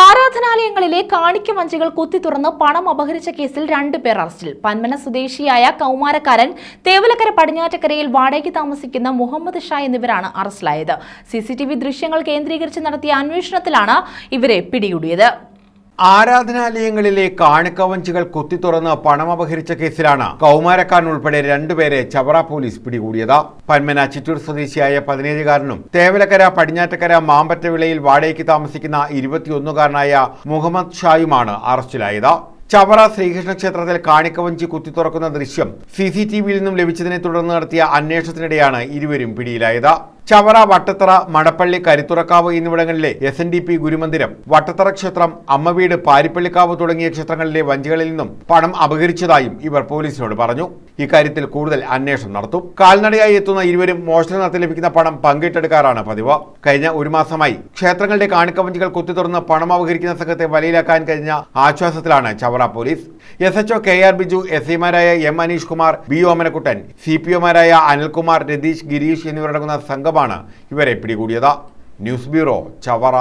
ആരാധനാലയങ്ങളിലെ കാണിക്ക വഞ്ചികൾ കുത്തി തുറന്ന് പണം അപഹരിച്ച കേസിൽ രണ്ടുപേർ അറസ്റ്റിൽ. പന്മന സ്വദേശിയായ കൗമാരക്കാരൻ തേവലക്കര പടിഞ്ഞാറ്റക്കരയിൽ വാടകയ്ക്ക് താമസിക്കുന്ന മുഹമ്മദ് ഷാ എന്നിവരാണ് അറസ്റ്റിലായത്. സിസിടിവി ദൃശ്യങ്ങൾ കേന്ദ്രീകരിച്ച് നടത്തിയ അന്വേഷണത്തിലാണ് ഇവരെ പിടികൂടിയത്. ആരാധനാലയങ്ങളിലെ കാണിക്കവഞ്ചികൾ കുത്തിത്തുറന്ന് പണം അപഹരിച്ച കേസിലാണ് കൗമാരക്കാരൻ ഉൾപ്പെടെ രണ്ടുപേരെ ചവറ പോലീസ് പിടികൂടിയത്. പന്മന ചിറ്റൂർ സ്വദേശിയായ പതിനേഴുകാരനും തേവലക്കര പടിഞ്ഞാറ്റക്കര മാമ്പറ്റവിളയിൽ വാടകയ്ക്ക് താമസിക്കുന്ന ഇരുപത്തിയൊന്നുകാരനായ മുഹമ്മദ് ഷായുമാണ് അറസ്റ്റിലായത്. ചവറ ശ്രീകൃഷ്ണ ക്ഷേത്രത്തിൽ കാണിക്കവഞ്ചി കുത്തിത്തുറക്കുന്ന ദൃശ്യം സി സി ടി വിയിൽ നിന്നും ലഭിച്ചതിനെ തുടർന്ന് നടത്തിയ അന്വേഷണത്തിനിടെയാണ് ഇരുവരും പിടിയിലായത്. ചവറ വട്ടത്തറ മടപ്പള്ളി കരുത്തുറക്കാവ് എന്നിവിടങ്ങളിലെ എസ് എൻ ഡി പി ഗുരുമന്ദിരം വട്ടത്തറ ക്ഷേത്രം അമ്മവീട് പാരിപ്പള്ളിക്കാവ് തുടങ്ങിയ ക്ഷേത്രങ്ങളിലെ വഞ്ചികളിൽ നിന്നും പണം അപഹരിച്ചതായും ഇവർ പോലീസിനോട് പറഞ്ഞു. ഇക്കാര്യത്തിൽ കൂടുതൽ അന്വേഷണം നടത്തും. കാൽനടയായി എത്തുന്ന ഇരുവരും മോഷണം നടത്തി ലഭിക്കുന്ന പണം പങ്കിട്ടെടുക്കാറാണ് പതിവ്. കഴിഞ്ഞ ഒരു മാസമായി ക്ഷേത്രങ്ങളുടെ കാണിക്കവഞ്ചികൾ കുത്തിത്തുറന്ന് പണം അപഹരിക്കുന്ന സംഘത്തെ വലയിലാക്കാൻ കഴിഞ്ഞ ആശ്വാസത്തിലാണ് Chavara police. S H O K R Biju S ഐമാരായ M Aneesh Kumar B Omanakuttan C P ഒമാരായ Anilkumar Ratheesh Gireesh എന്നിവരടങ്ങുന്ന സംഘമാണ് ഇവരെ പിടികൂടിയത്. News bureau Chavara.